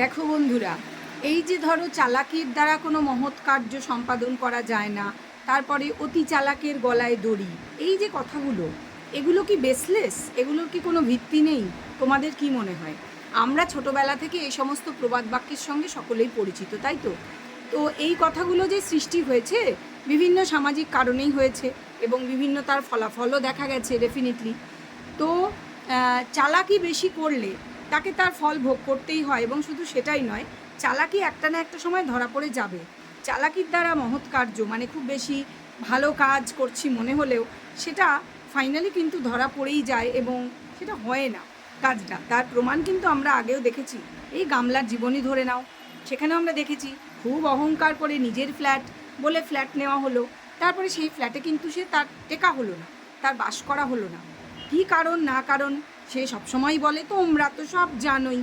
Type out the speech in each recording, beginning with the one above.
দেখো বন্ধুরা, এই যে ধরো চালাকির দ্বারা কোনো মহৎ কার্য সম্পাদন করা যায় না, তারপরে অতি চালাকের গলায় দড়ি, এই যে কথাগুলো, এগুলো কি বেসলেস এগুলোর কি কোনো ভিত্তি নেই? তোমাদের কি মনে হয়? আমরা ছোটবেলা থেকে এই সমস্ত প্রবাদ বাক্যের সঙ্গে সকলেই পরিচিত, তাই তো? তো এই কথাগুলো যে সৃষ্টি হয়েছে, বিভিন্ন সামাজিক কারণেই হয়েছে এবং বিভিন্ন তার ফলাফলও দেখা গেছে ডেফিনেটলি তো চালাকি বেশি করলে তাকে তার ফল ভোগ করতেই হয় এবং শুধু সেটাই নয়, চালাকি একটা না একটা সময় ধরা পড়ে যাবে। চালাকির দ্বারা মহৎ কার্য মানে খুব বেশি ভালো কাজ করছি মনে হলেও সেটা ফাইনালি কিন্তু ধরা পড়েই যায় এবং সেটা হয় না কাজটা। তার প্রমাণ কিন্তু আমরা আগেও দেখেছি। এই গামলার জীবনই ধরে নাও। সেখানেও আমরা দেখেছি, খুব অহংকার করে নিজের ফ্ল্যাট বলে ফ্ল্যাট নেওয়া হলো। তারপরে সেই ফ্ল্যাটে কিন্তু সে তার টেকা হলো না, তার বাস করা হলো না। কি কারণ না কারণ সে সবসময় বলে, তোমরা তো সব জানোই।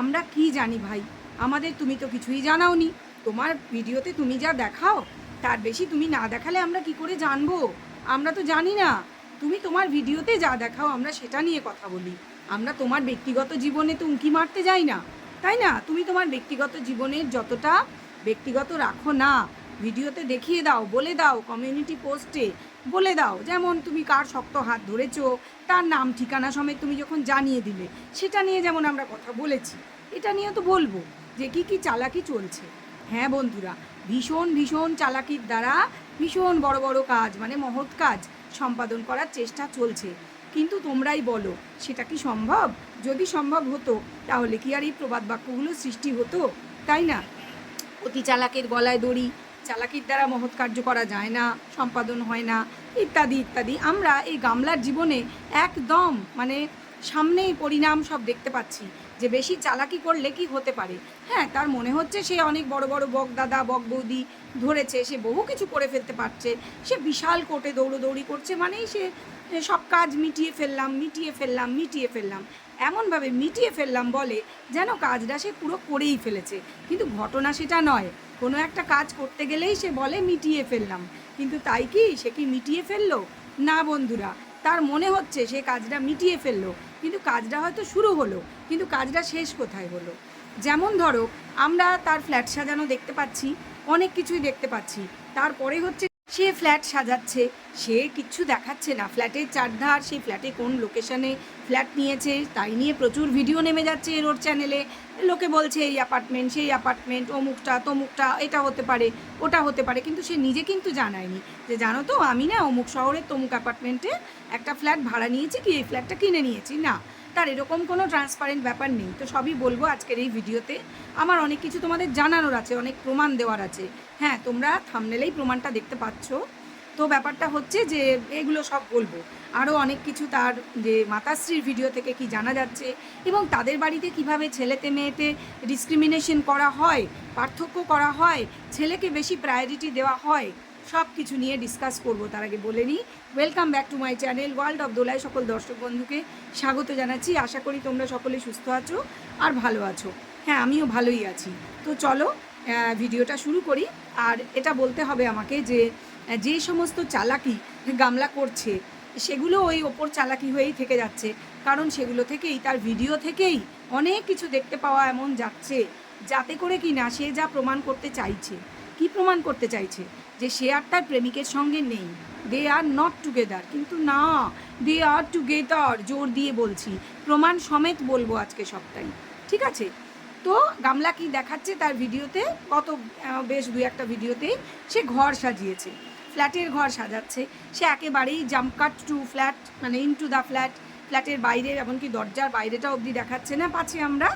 আমরা কি জানি ভাই? আমাদের তুমি তো কিছুই জানাওনি। তোমার ভিডিওতে তুমি যা দেখাও, তার বেশি তুমি না দেখালে আমরা কি করে জানব? আমরা তো জানি না। তুমি তোমার ভিডিওতে যা দেখাও, আমরা সেটা নিয়ে কথা বলি। আমরা তোমার ব্যক্তিগত জীবনে তো উঁকি মারতে যাই না। তাই না? তুমি তোমার ব্যক্তিগত জীবনের যতটা ব্যক্তিগত রাখো না, ভিডিওতে দেখিয়ে দাও, বলে দাও কমিউনিটি পোস্টে বলে দাও, যেমন তুমি কার শক্ত হাত ধরেছো, তার নাম, ঠিকানা সমেত তুমি যখন জানিয়ে দিলে, সেটা নিয়ে যেমন আমরা কথা বলেছি, এটা নিয়ে তো বলব যে কি কি চালাকি চলছে। হ্যাঁ বন্ধুরা, ভীষণ ভীষণ চালাকির দ্বারা ভীষণ বড় বড় কাজ মানে মহৎ কাজ সম্পাদন করার চেষ্টা চলছে। কিন্তু তোমরাই বলো, সেটা কি সম্ভব? যদি সম্ভব হতো, তাহলে কি আর এই প্রবাদ বাক্যগুলো সৃষ্টি হতো? তাই না? অতি চালাকের গলায় দড়ি চালাকির দ্বারা মহৎ কার্য করা যায় না, সম্পাদন হয় না, ইত্যাদি ইত্যাদি। আমরা এই গামলার জীবনে একদম মানে সামনেই পরিণাম সব দেখতে পাচ্ছি যে বেশি চালাকি করলে কি হতে পারে। হ্যাঁ তার মনে হচ্ছে সে অনেক বড় বড় বক দাদা, বক বৌদি ধরেছে, সে বহু কিছু করে ফেলতে পারছে। সে বিশাল কোর্টে দৌড়োদৌড়ি করছে মানেই সে সব কাজ মিটিয়ে ফেললাম মিটিয়ে ফেললাম মিটিয়ে ফেললাম। এমনভাবে মিটিয়ে ফেললাম বলে যেন কাজটা সে পুরো করেই ফেলেছে। কিন্তু ঘটনা সেটা নয়। কোনো একটা কাজ করতে গেলেই সে বলে, মিটিয়ে ফেললাম। কিন্তু তাই কি? সে কি মিটিয়ে ফেলল? না বন্ধুরা, তার মনে হচ্ছে সে কাজটা মিটিয়ে ফেলল, কিন্তু কাজটা হয়তো শুরু হলো, কিন্তু কাজটা শেষ কোথায় হলো? যেমন ধরো, আমরা তার ফ্ল্যাট সাজানো দেখতে পাচ্ছি, অনেক কিছুই দেখতে পাচ্ছি, তারপরে হচ্ছে সে ফ্ল্যাট সাজাচ্ছে। সে কিচ্ছু দেখাচ্ছে না। ফ্ল্যাটের চারধার সেই ফ্ল্যাটে কোন লোকেশনে ফ্ল্যাট নিয়েছে, তাই নিয়ে প্রচুর ভিডিও নেমে যাচ্ছে এর ওর চ্যানেলে লোকে বলছে, এই অ্যাপার্টমেন্ট সেই অ্যাপার্টমেন্ট অমুকটা তমুকটা এটা হতে পারে, ওটা হতে পারে। কিন্তু সে নিজে কিন্তু জানায়নি যে, জানো তো, আমি না অমুক শহরের তমুক অ্যাপার্টমেন্টে একটা ফ্ল্যাট ভাড়া নিয়েছি কি এই ফ্ল্যাটটা কিনে নিয়েছি। না, তার এরকম কোনো ট্রান্সপারেন্ট ব্যাপার নেই। তো সবই বলব আজকের এই ভিডিওতে আমার অনেক কিছু তোমাদের জানানোর আছে, অনেক প্রমাণ দেওয়ার আছে। হ্যাঁ তোমরা থামনেলেই প্রমাণটা দেখতে পাচ্ছ। তো ব্যাপারটা হচ্ছে যে এগুলো সব বলব। আরও অনেক কিছু তার যে মাতাশ্রীর ভিডিও থেকে কি জানা যাচ্ছে এবং তাদের বাড়িতে কীভাবে ছেলেতে মেয়েতে ডিসক্রিমিনেশন করা হয়, পার্থক্য করা হয়, ছেলেকে বেশি প্রায়োরিটি দেওয়া হয়, সব কিছু নিয়ে ডিসকাস করব তার আগে বলে নিই। Welcome back to my channel world of Dolai সকল দর্শক বন্ধুকে স্বাগত জানাচ্ছি। আশা করি তোমরা সকলে সুস্থ আছো আর ভালো আছো। হ্যাঁ আমিও ভালোই আছি। তো চলো ভিডিওটা শুরু করি। আর এটা বলতে হবে আমাকে যে যে সমস্ত চালাকি গামলা করছে, সেগুলো ওই ওপর চালাকি হয়েই থেকে যাচ্ছে। কারণ সেগুলো থেকেই, তার ভিডিও থেকেই অনেক কিছু দেখতে পাওয়া এমন যাচ্ছে, যাতে করে কি না সে যা প্রমাণ করতে চাইছে। কি প্রমাণ করতে চাইছে? যে সে আর তার প্রেমিকের সঙ্গে নেই। দে আর নট টুগেদার কিন্তু না দে আর টুগেদার জোর দিয়ে বলছি। প্রমাণ সমেত বলব আজকে সবটাই। ঠিক আছে? তো গামলা কি দেখাচ্ছে তার ভিডিওতে? গত বেশ দুই একটা ভিডিওতেই সে ঘর সাজিয়েছে। ফ্ল্যাটের ঘর সাজাচ্ছে। সে একেবারেই জাম্প কাট টু ফ্ল্যাট মানে ইন টু দ্য ফ্ল্যাট ফ্ল্যাটের বাইরে, এমনকি দরজার বাইরেটা অবধি দেখাচ্ছে না। পাছে আমরা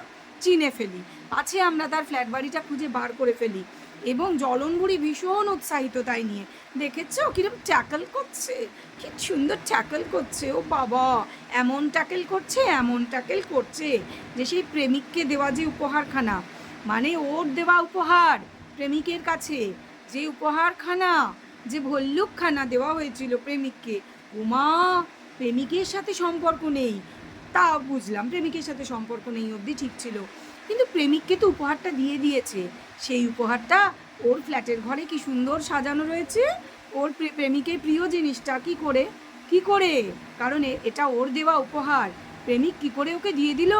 চিনে ফেলি। পাছে আমরা তার ফ্ল্যাট বাড়িটা খুঁজে বার করে ফেলি। এবং জলনবুড়ি ভীষণ উৎসাহিত তাই নিয়ে। দেখেছ? কিরম ট্যাকল করছে? কি সুন্দর ট্যাকল করছে। ও বাবা! এমন ট্যাকেল করছে, এমন ট্যাকেল করছে যে সেই প্রেমিককে দেওয়া যে উপহারখানা মানে ওর দেওয়া উপহার প্রেমিকের কাছে। যে উপহারখানা, যে ভল্লুকখানা দেওয়া হয়েছিল প্রেমিককে। উমা, প্রেমিকের সাথে সম্পর্ক নেই। তা বুঝলাম, প্রেমিকের সাথে সম্পর্ক নেই অবধি ঠিক ছিল। কিন্তু প্রেমিককে তো উপহারটা দিয়ে দিয়েছে। সেই উপহারটা ওর ফ্ল্যাটের ঘরে কি সুন্দর সাজানো রয়েছে? ওর প্রেমিকের প্রিয় জিনিসটা কি করে? কি করে? কারণ এটা ওর দেওয়া উপহার। প্রেমিক কি করে ওকে দিয়ে দিল?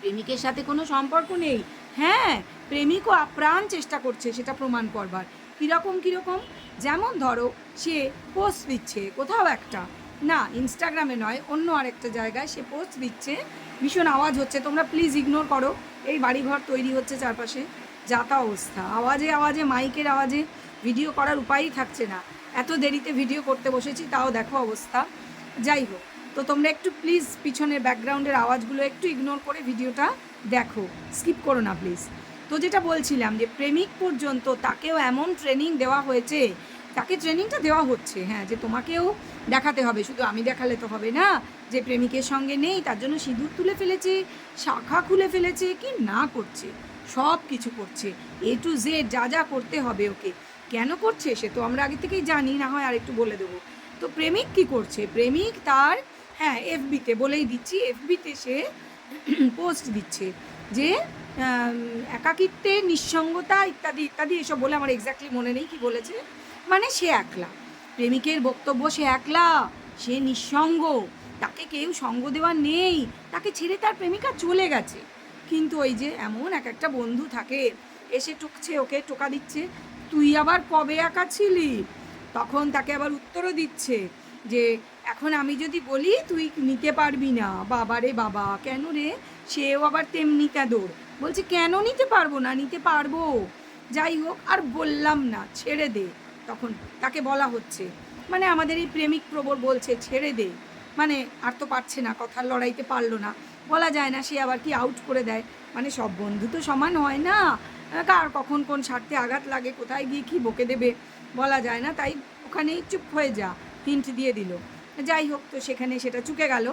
প্রেমিকের সাথে কোনো সম্পর্ক নেই। হ্যাঁ প্রেমিকও আপ্রাণ চেষ্টা করছে, সেটা প্রমাণ করবার। কীরকম কীরকম? যেমন ধরো, সে পোস্ট দিচ্ছে, কোথাও একটা। না ইনস্টাগ্রামে নয়, অন্য আরেকটা জায়গায় সে পোস্ট দিচ্ছে। ভীষণ আওয়াজ হচ্ছে, তোমরা প্লিজ ইগনোর করো। এই বাড়িঘর তৈরি হচ্ছে চারপাশে। যাতা অবস্থা। আওয়াজে আওয়াজে, মাইকের আওয়াজে ভিডিও করার উপায়ই থাকছে না। এত দেরিতে ভিডিও করতে বসেছি, তাও দেখো অবস্থা। যাই হোক, তো তোমরা একটু প্লিজ পিছনের ব্যাকগ্রাউন্ডের আওয়াজগুলো একটু ইগনোর করে ভিডিওটা দেখো। স্কিপ করো না প্লিজ তো যেটা বলছিলাম যে, প্রেমিক পর্যন্ত তাকেও এমন ট্রেনিং দেওয়া হয়েছে, তাকে ট্রেনিংটা দেওয়া হচ্ছে হ্যাঁ যে তোমাকেও দেখাতে হবে। শুধু আমি দেখালে তো হবে না, যে প্রেমিকের সঙ্গে নেই, তার জন্য সিঁদুর তুলে ফেলেছে, শাখা খুলে ফেলেছে, কি না করছে। সব কিছু করছে। এ টু জেড যা যা করতে হবে ওকে। কেন করছে সে তো আমরা আগে থেকেই জানি, না হয় আর একটু বলে দেবো। তো প্রেমিক কি করছে? প্রেমিক তার হ্যাঁ এফবিতে বলেই দিচ্ছি এফবিতে সে পোস্ট দিচ্ছে যে একাকিত্বে, নিঃসঙ্গতা ইত্যাদি ইত্যাদি এসব বলে আমার এক্স্যাক্টলি মনে নেই কি বলেছে। মানে সে একলা। প্রেমিকের বক্তব্য সে একলা, সে নিঃসঙ্গ। তাকে কেউ সঙ্গ দেওয়া নেই। তাকে ছেড়ে তার প্রেমিকা চলে গেছে। কিন্তু ওই যে এমন এক একটা বন্ধু থাকে, এসে টুকছে ওকে টোকা দিচ্ছে, তুই আবার কবে একা ছিলি? তখন তাকে আবার উত্তরও দিচ্ছে যে, এখন আমি যদি বলি, তুই নিতে পারবি না। বাবা রে বাবা, কেন রে? সেও আবার তেমনি দৌড় বলছে, কেন নিতে পারব না? নিতে পারব। যাই হোক, আর বললাম না, ছেড়ে দে। তখন তাকে বলা হচ্ছে। মানে আমাদের এই প্রেমিক প্রবর বলছে, ছেড়ে দে। মানে আর তো পারছে না কথার লড়াইতে পারল না। বলা যায় না, সে আবার কি আউট করে দেয়? মানে সব বন্ধু তো সমান হয় না। কার কখন কোন স্বার্থে আঘাত লাগে, কোথায় গিয়ে কী বকে দেবে বলা যায় না। তাই ওখানেই চুপ হয়ে যা হিন্ট দিয়ে দিল। যাই হোক, তো সেখানে সেটা চুকে গেল।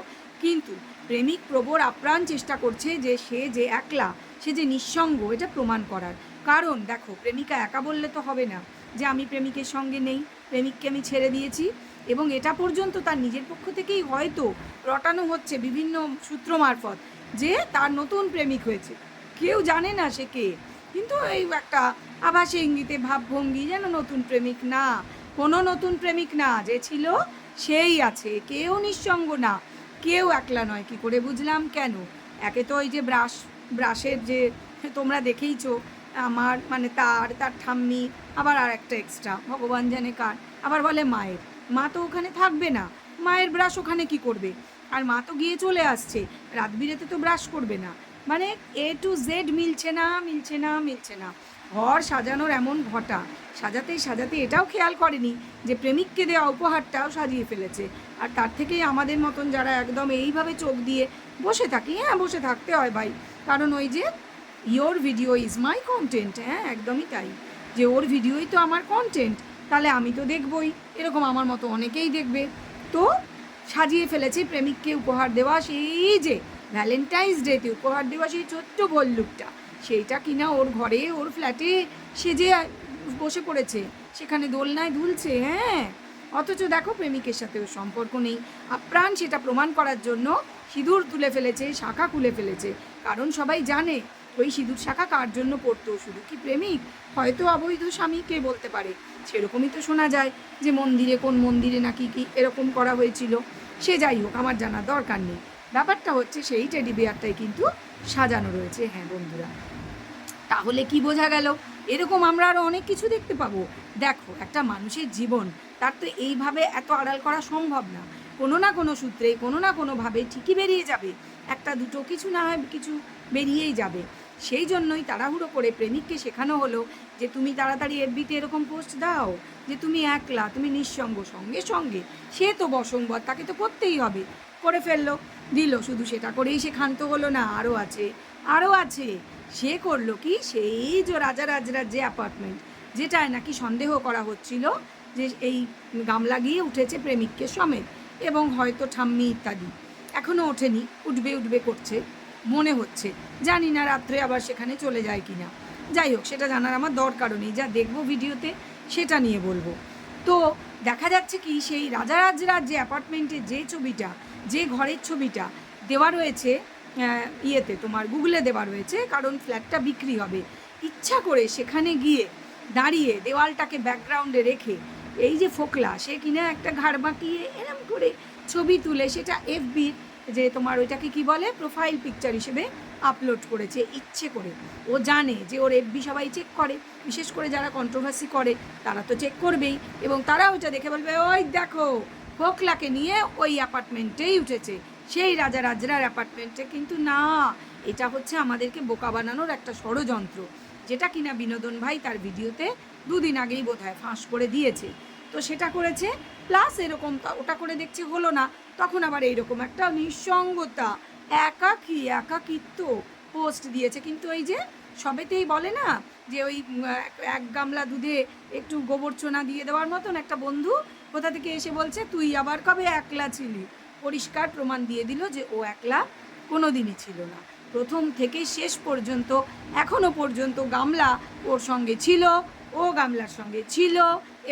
কিন্তু প্রেমিক প্রবর আপ্রাণ চেষ্টা করছে যে সে যে একলা, সে যে নিঃসঙ্গ, এটা প্রমাণ করার। কারণ দেখো, প্রেমিকা একা বললে তো হবে না যে আমি প্রেমিকের সঙ্গে নেই। প্রেমিককে আমি ছেড়ে দিয়েছি। এবং এটা পর্যন্ত তার নিজের পক্ষ থেকেই হয়তো রটানো হচ্ছে বিভিন্ন সূত্র মারফত যে তার নতুন প্রেমিক হয়েছে। কেউ জানে না সে কে। কিন্তু এই একটা আভাসে ইঙ্গিতে ভাবভঙ্গি যেন নতুন প্রেমিক না, কোনো নতুন প্রেমিক না, যে ছিল সেই আছে, কেউ নিঃসঙ্গ না, কেউ একলা নয়, কি করে বুঝলাম কেন? একে তো ওই যে ব্রাশ, ব্রাশের যে তোমরা দেখেইছো, আমার মানে তার তার ঠাম্মি, আবার আর একটা এক্সট্রা ভগবান জানে কার, আবার বলে মায়ের। মা তো ওখানে থাকবে না। মায়ের ব্রাশ ওখানে কি করবে? আর মা তো গিয়ে চলে আসছে। রাত বিরেতে তো ব্রাশ করবে না। মানে এ টু জেড মিলছে না মিলছে না মিলছে না। ঘর সাজানোর এমন ঘটা। সাজাতে সাজাতে এটাও খেয়াল করেনি যে প্রেমিককে দেওয়া উপহারটাও সাজিয়ে ফেলেছে। আর তার থেকেই আমাদের মতন যারা একদম এইভাবে চোখ দিয়ে বসে থাকি হ্যাঁ বসে থাকতে হয় ভাই। কারণ ওই যে your video is my content হ্যাঁ একদমই তাই। যে ওর ভিডিওই তো আমার কন্টেন্ট তাহলে আমি তো দেখবই। এরকম আমার মতো অনেকেই দেখবে। তো সাজিয়ে ফেলেছে প্রেমিককে উপহার দেওয়া সেই যে ভ্যালেন্টাইন্স ডেতে উপহার দেওয়া সেই ছোট্ট ভল্লুকটা। সেইটা কিনা ওর ঘরে, ওর ফ্ল্যাটে সেজে বসে পড়েছে, সেখানে দোলনায় দুলছে হ্যাঁ। অথচ দেখো প্রেমিকের সাথে ওর সম্পর্ক নেই। আপ্রাণ সেটা প্রমাণ করার জন্য সিঁদুর তুলে ফেলেছে, শাখা খুলে ফেলেছে। কারণ সবাই জানে ওই সিঁদুর শাখা কার জন্য পড়তো শুধু কি প্রেমিক? হয়তো অবৈধ স্বামী কে বলতে পারে। সেরকমই তো শোনা যায় যে মন্দিরে কোন মন্দিরে নাকি কি এরকম করা হয়েছিল। সে যাই হোক, আমার জানার দরকার নেই। ব্যাপারটা হচ্ছে সেই টেডি বিয়ারটাই কিন্তু সাজানো রয়েছে। হ্যাঁ বন্ধুরা, তাহলে কি বোঝা গেল? এরকম আমরা আরও অনেক কিছু দেখতে পাবো। দেখো, একটা মানুষের জীবন, তার তো এইভাবে এত আড়াল করা সম্ভব না। কোনো না কোনো সূত্রে, কোনো না কোনোভাবে ঠিকই বেরিয়ে যাবে। একটা দুটো কিছু না হয়, কিছু বেরিয়েই যাবে। সেই জন্যই তাড়াহুড়ো করে প্রেমিককে শেখানো হলো যে তুমি তাড়াতাড়ি এফবিতে এরকম পোস্ট দাও, যে তুমি একলা, তুমি নিঃসঙ্গ, সঙ্গে সঙ্গে। সে তো বসংবদ তাকে তো করতেই হবে। করে ফেলল, দিল, শুধু সেটা করেই সে ক্ষান্ত হলো না আরও আছে আরও আছে। সে করল কি? সেই যে রাজা রাজরার যে অ্যাপার্টমেন্ট যেটায় নাকি সন্দেহ করা হচ্ছিল যে এই গামলা গিয়ে উঠেছে প্রেমিককে সমেত, এবং হয়তো ঠাম্মি ইত্যাদি। এখনও ওঠেনি, উঠবে উঠবে করছে। মনে হচ্ছে। জানি না রাত্রে আবার সেখানে চলে যায় কি না যাই হোক, সেটা জানার আমার দরকারও নেই। যা দেখব ভিডিওতে, সেটা নিয়ে বলব। তো দেখা যাচ্ছে কি, সেই রাজারাজরার যে অ্যাপার্টমেন্টের যে ছবিটা, যে ঘরের ছবিটা দেওয়া রয়েছে ইয়েতে, তোমার গুগলে দেওয়া রয়েছে, কারণ ফ্ল্যাটটা বিক্রি হবে। ইচ্ছা করে সেখানে গিয়ে দাঁড়িয়ে দেওয়ালটাকে ব্যাকগ্রাউন্ডে রেখে, এই যে ফোকলা, সে কিনা একটা ঘাড় বাঁকিয়ে এরম করে ছবি তুলে, সেটা এফবির যে তোমার ওইটাকে কি বলে? প্রোফাইল পিকচার হিসেবে আপলোড করেছে, ইচ্ছে করে। ও জানে যে ওর এফবি সবাই চেক করে। বিশেষ করে যারা কন্ট্রোভার্সি করে, তারা তো চেক করবেই। এবং তারা ওইটা দেখে বলবে, ওই দেখো ফোকলাকে নিয়ে ওই অ্যাপার্টমেন্টেই উঠেছে। সেই রাজা রাজরার অ্যাপার্টমেন্টে কিন্তু না। এটা হচ্ছে আমাদেরকে বোকা বানানোর একটা ষড়যন্ত্র। যেটা কিনা বিনোদন ভাই তার ভিডিওতে দুদিন আগেই বোধহয় ফাঁস করে দিয়েছে। তো সেটা করেছে প্লাস এরকম ওটা করে দেখছে হলো না। তখন আবার এইরকম একটা নিঃসঙ্গতা, একাকী, একাকিত্ব পোস্ট দিয়েছে। কিন্তু ওই যে সবেতেই বলে না যে ওই এক- গামলা দুধে একটু গোবর চোনা দিয়ে দেওয়ার মতন একটা বন্ধু কোথা থেকে এসে বলছে, তুই আবার কবে একলা ছিলি? পরিষ্কার প্রমাণ দিয়ে দিল যে ও একলা কোনো দিনই ছিল না। প্রথম থেকে শেষ পর্যন্ত, এখনও পর্যন্ত গামলা ওর সঙ্গে ছিল, ও গামলার সঙ্গে ছিল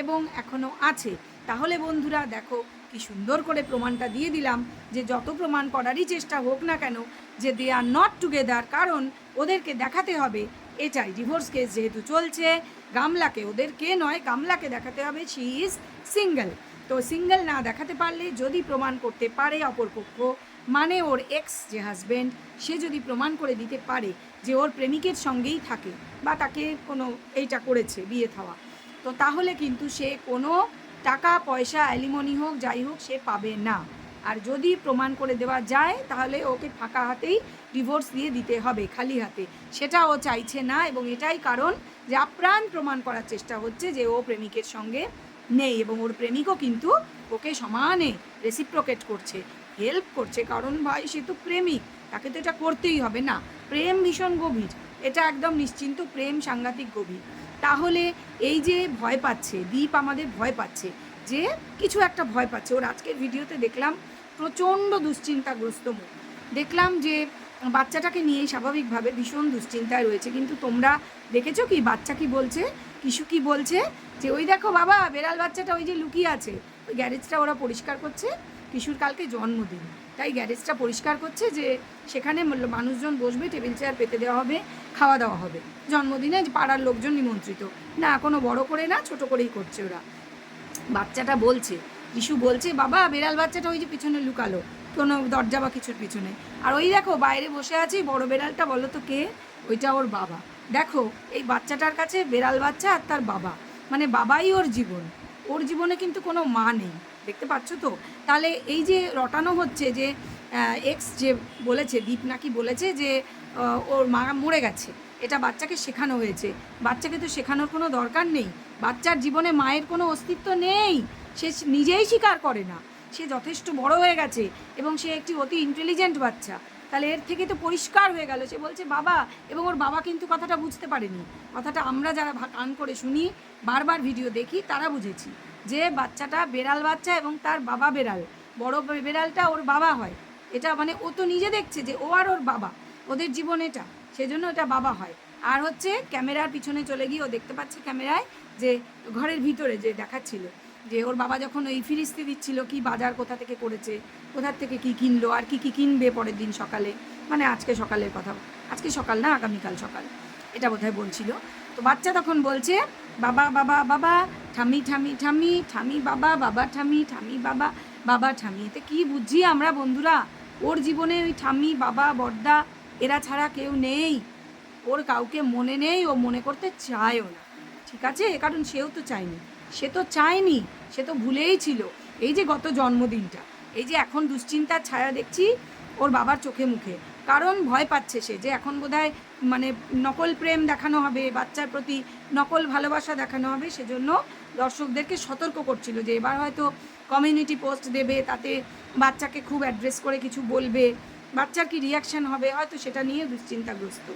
এবং এখনও আছে। তাহলে বন্ধুরা দেখো কি সুন্দর করে প্রমাণটা দিয়ে দিলাম যে যত প্রমাণ করারই চেষ্টা হোক না কেন, যে দে আর নট টুগেদার কারণ ওদেরকে দেখাতে হবে। এটাই ডিভোর্স কেস যেহেতু চলছে, গামলাকে ওদেরকে নয়, গামলাকে দেখাতে হবে শি ইজ সিঙ্গেল তো সিঙ্গেল না দেখাতে পারলে যদি প্রমাণ করতে পারে অপরপক্ষ মানে ওর এক্স যে হাজব্যান্ড সে যদি প্রমাণ করে দিতে পারে যে ওর প্রেমিকের সঙ্গেই থাকে বা তাকে কোনো এইটা করেছে, বিয়ে থাওয়া। তো তাহলে কিন্তু সে কোনো টাকা, পয়সা, অ্যালিমনি হোক, যাই হোক, সে পাবে না। আর যদি প্রমাণ করে দেওয়া যায়, তাহলে ওকে ফাঁকা হাতেই ডিভোর্স দিয়ে দিতে হবে, খালি হাতে। সেটা ও চাইছে না এবং এটাই কারণ যে আপ্রাণ প্রমাণ করার চেষ্টা হচ্ছে যে ও প্রেমিকের সঙ্গে নেই এবং ওর প্রেমিকও কিন্তু ওকে সমানে রেসিপ্রোকেট করছে হেল্প করছে। কারণ ভাই, সে তো প্রেমিক, তাকে তো এটা করতেই হবে না। প্রেম ভীষণ গভীর, এটা একদম নিশ্চিন্ত প্রেম সাংঘাতিক গভীর। তাহলে এই যে ভয় পাচ্ছে, দীপ আমাদের ভয় পাচ্ছে, যে কিছু একটা ভয় পাচ্ছে। ওর আজকের ভিডিওতে দেখলাম প্রচণ্ড দুশ্চিন্তাগ্রস্ত মুখ। দেখলাম যে বাচ্চাটাকে নিয়েই স্বাভাবিকভাবে ভীষণ দুশ্চিন্তায় রয়েছে। কিন্তু তোমরা দেখেছ কি? বাচ্চা কি বলছে? কিশু কি বলছে? যে ওই দেখো বাবা, বেড়াল বাচ্চাটা ওই যে লুকিয়ে আছে। ওই গ্যারেজটা ওরা পরিষ্কার করছে। কিশোর কালকে জন্মদিন। তাই গ্যারেজটা পরিষ্কার করছে যে সেখানে মানুষজন বসবে, টেবিল চেয়ার পেতে দেওয়া হবে, খাওয়া দাওয়া হবে। জন্মদিনে পাড়ার লোকজন নিমন্ত্রিত। না, কোনো বড় করে না, ছোট করেই করছে ওরা। বাচ্চাটা বলছে ইস্যু বলছে, বাবা, বেড়াল বাচ্চাটা ওই যে পিছনে লুকালো, কোনো দরজা বা কিছুর পিছনে। আর ওই দেখো, বাইরে বসে আছে বড় বেড়ালটা, বলো তো কে? ওইটা ওর বাবা। দেখো, এই বাচ্চাটার কাছে বেড়াল বাচ্চা আর তার বাবা। মানে বাবাই ওর জীবন। ওর জীবনে কিন্তু কোনো মা নেই। দেখতে পাচ্ছ তো? তাহলে এই যে রটানো হচ্ছে যে এক্স যে বলেছে, দীপ নাকি বলেছে যে ওর মা মরে গেছে। এটা বাচ্চাকে শেখানো হয়েছে। বাচ্চাকে তো শেখানোর কোনো দরকার নেই। বাচ্চার জীবনে মায়ের কোনো অস্তিত্ব নেই। সে নিজেই স্বীকার করে না। সে যথেষ্ট বড় হয়ে গেছে এবং সে একটি অতি ইন্টেলিজেন্ট বাচ্চা। তাহলে এর থেকে তো পরিষ্কার হয়ে গেল। সে বলছে, বাবা, এবং ওর বাবা কিন্তু কথাটা বুঝতে পারেনি। কথাটা আমরা যারা কান করে শুনি, বারবার ভিডিও দেখি, তারা বুঝেছি যে বাচ্চাটা বেড়াল বাচ্চা এবং তার বাবা বেড়াল। বড় বেড়ালটা ওর বাবা হয়। এটা মানে ও তো নিজে দেখছে যে ও আর ওর বাবা, ওদের জীবন এটা, সেজন্য এটা বাবা হয়। আর হচ্ছে ক্যামেরার পিছনে চলে গিয়ে ও দেখতে পাচ্ছে ক্যামেরায় যে ঘরের ভিতরে যে দেখাচ্ছিল, যে ওর বাবা যখন ওই ফিরিস্তি দিচ্ছিল কি বাজার কোথা থেকে করেছে কোথার থেকে কি কিনলো, আর কি কি কিনবে পরের দিন সকালে মানে আজকে সকালের কথা, আজকে সকাল না, আগামীকাল সকাল, এটা বোধহয় বলছিল। তো বাচ্চা তখন বলছে, বাবা বাবা বাবা ঠামি ঠামি ঠামি ঠামি বাবা বাবা ঠামি ঠামি বাবা বাবা ঠামি এতে কি বুঝি আমরা বন্ধুরা? ওর জীবনে ওই ঠাম্মি, বাবা, বর্দা, এরা ছাড়া কেউ নেই। ওর কাউকে মনে নেই, ও মনে করতে চায়ও না। ঠিক আছে? কারণ সেও তো চায়নি। সে তো চায়নি, সে তো ভুলেই ছিল। এই যে গত জন্মদিনটা, এই যে এখন দুশ্চিন্তার ছায়া দেখছি ওর বাবার চোখে মুখে। কারণ ভয় পাচ্ছে সে যে এখন বোধহয় মানে নকল প্রেম দেখানো হবে, বাচ্চার প্রতি নকল ভালোবাসা দেখানো হবে, সেজন্য দর্শকদেরকে সতর্ক করছিল যে এবার হয়তো কমিউনিটি পোস্ট দেবে, তাতে বাচ্চাকে খুব অ্যাড্রেস করে কিছু বলবে, বাচ্চার কি রিয়াকশন হবে, হয়তো সেটা নিয়ে দুশ্চিন্তাগ্রস্ত।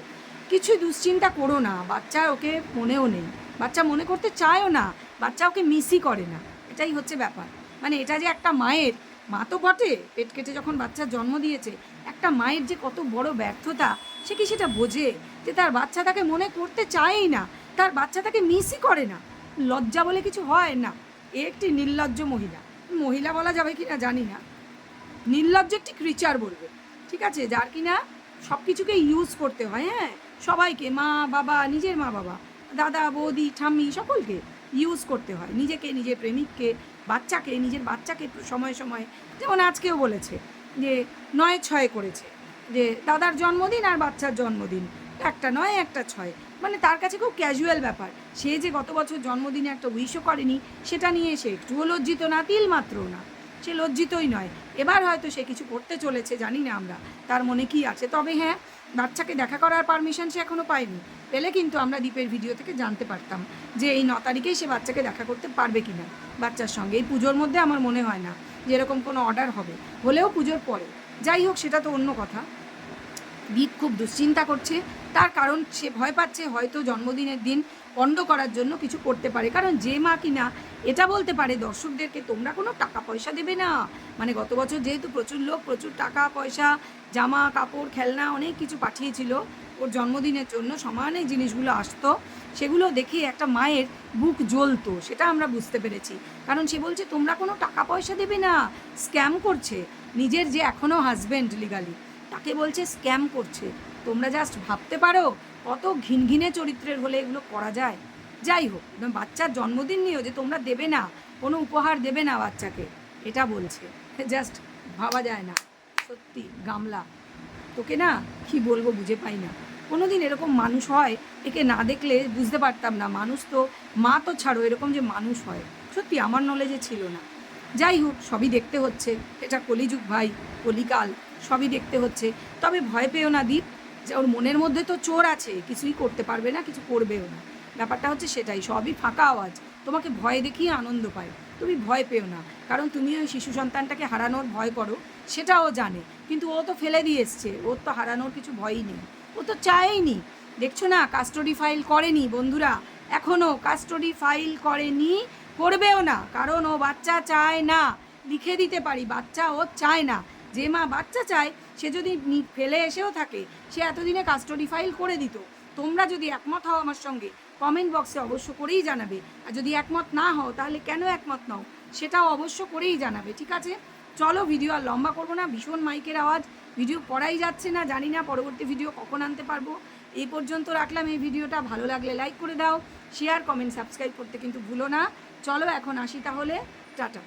কিছু দুশ্চিন্তা করো না, বাচ্চা ওকে মনেও নেই, বাচ্চা মনে করতে চায়ও না, বাচ্চা ওকে মিসই করে না, এটাই হচ্ছে ব্যাপার। মানে এটা যে একটা মায়ের, মা তো বটে, পেট কেটে যখন বাচ্চার জন্ম দিয়েছে, একটা মায়ের যে কত বড় ব্যর্থতা, সে কি সেটা বোঝে? যে তার বাচ্চা তাকে মনে করতে চায়ই না, তার বাচ্চা তাকে মিসই করে না। লজ্জা বলে কিছু হয় না। এ একটি নির্লজ্জ মহিলা। মহিলা বলা যাবে কি না জানি না। নির্লজ্জ একটি ক্রিচার বলবে। ঠিক আছে, যার কিনা সব কিছুকে ইউজ করতে হয় হ্যাঁ? সবাইকে, মা, বাবা, নিজের মা, বাবা, দাদা, বৌদি, ঠাম্মি, সকলকে ইউজ করতে হয়। নিজেকে, নিজের প্রেমিককে, বাচ্চাকে, নিজের বাচ্চাকে সময় সময়। যেমন আজকেও বলেছে যে নয় ছয় করেছে। যে দাদার জন্মদিন আর বাচ্চার জন্মদিন। একটা নয়, একটা ছয়। মানে তার কাছে খুব ক্যাজুয়াল ব্যাপার। সে যে গত বছর জন্মদিনে একটা উইশও করেনি, সেটা নিয়ে সে একটুও লজ্জিত না, তিল মাত্রও না। সে লজ্জিতই নয়। এবার হয়তো সে কিছু করতে চলেছে, জানি না আমরা। তার মনে কি আছে? তবে হ্যাঁ বাচ্চাকে দেখা করার পারমিশন সে এখনও পায়নি। পেলে কিন্তু আমরা দ্বীপের ভিডিও থেকে জানতে পারতাম যে এই ন তারিখেই সে বাচ্চাকে দেখা করতে পারবে কি না বাচ্চার সঙ্গে এই পুজোর মধ্যে আমার মনে হয় না যে এরকম কোনো অর্ডার হবে। হলেও পুজোর পরে। যাই হোক, সেটা তো অন্য কথা। দীপ খুব দুশ্চিন্তা করছে। তার কারণ সে ভয় পাচ্ছে হয়তো জন্মদিনের দিন পণ্ড করার জন্য কিছু করতে পারে। কারণ যে মা কিনা এটা বলতে পারে, দর্শকদেরকে তোমরা কোনো টাকা পয়সা দেবে না। মানে গত বছর যেহেতু প্রচুর লোক, প্রচুর টাকা, পয়সা, জামা, কাপড়, খেলনা অনেক কিছু পাঠিয়েছিল, ওর জন্মদিনের জন্য সমানে জিনিসগুলো আসতো, সেগুলো দেখে একটা মায়ের বুক জ্বলতো, সেটা আমরা বুঝতে পেরেছি। কারণ সে বলছে, তোমরা কোনো টাকা পয়সা দেবে না, স্ক্যাম করছে, নিজের যে এখনও হাজব্যান্ড লিগালি তাকে বলছে স্ক্যাম করছে। তোমরা জাস্ট ভাবতে পারো কত ঘিনঘিনে চরিত্রের হলে এগুলো করা যায়। যাই হোক বাচ্চার জন্মদিন নিয়েও যে তোমরা দেবে না, কোনো উপহার দেবে না বাচ্চাকে, এটা বলছে। জাস্ট ভাবা যায় না। সত্যি, গামলা। তোকে না, কি বলব বুঝে পাই না। কোনোদিন এরকম মানুষ হয়, একে না দেখলে বুঝতে পারতাম না। মানুষ তো, মা তো ছাড়ো, এরকম যে মানুষ হয়। সত্যি আমার নলেজে ছিল না। যাই হোক, সবই দেখতে হচ্ছে। এটা কলিযুগ ভাই, কলিকাল। সবই দেখতে হচ্ছে। তবে ভয় পেও না দীপ, যে ওর মনের মধ্যে তো চোর আছে, কিছুই করতে পারবে না, কিছু করবেও না। ব্যাপারটা হচ্ছে সেটাই, সবই ফাঁকা আওয়াজ। তোমাকে ভয় দেখিয়ে আনন্দ পায়। তুমি ভয় পেও না, কারণ তুমি ওই শিশু সন্তানটাকে হারানোর ভয় করো, সেটাও জানে। কিন্তু ও তো ফেলে দিয়ে এসছে, ওর তো হারানোর কিছু ভয়ই নেই। ও তো চায়নি। দেখছ না কাস্টডি ফাইল করেনি বন্ধুরা। এখনও কাস্টডি ফাইল করেনি, করবেও না, কারণ ও বাচ্চা চায় না। লিখে দিতে পারি, বাচ্চা ও চায় না। যে মা বাচ্চা চায়, সে যদি ফেলে এসেও থাকে, সে এতদিনে কাস্টডি ফাইল করে দিত। তোমরা যদি একমত হও আমার সঙ্গে কমেন্ট বক্সে অবশ্য করেই জানাবে। আর যদি একমত না হও, তাহলে কেন একমত নাও? সেটাও অবশ্য করেই জানাবে, ঠিক আছে? চলো ভিডিও আর লম্বা করব না, ভীষণ মাইকের আওয়াজ। ভিডিও করাই যাচ্ছে না, জানি না পরবর্তী ভিডিও কখন আনতে পারব। এই পর্যন্ত রাখলাম এই ভিডিওটা ভালো লাগলে লাইক করে দাও শেয়ার কমেন্ট সাবস্ক্রাইব করতে কিন্তু ভুলো না। চলো এখন আসি তাহলে, টাটা।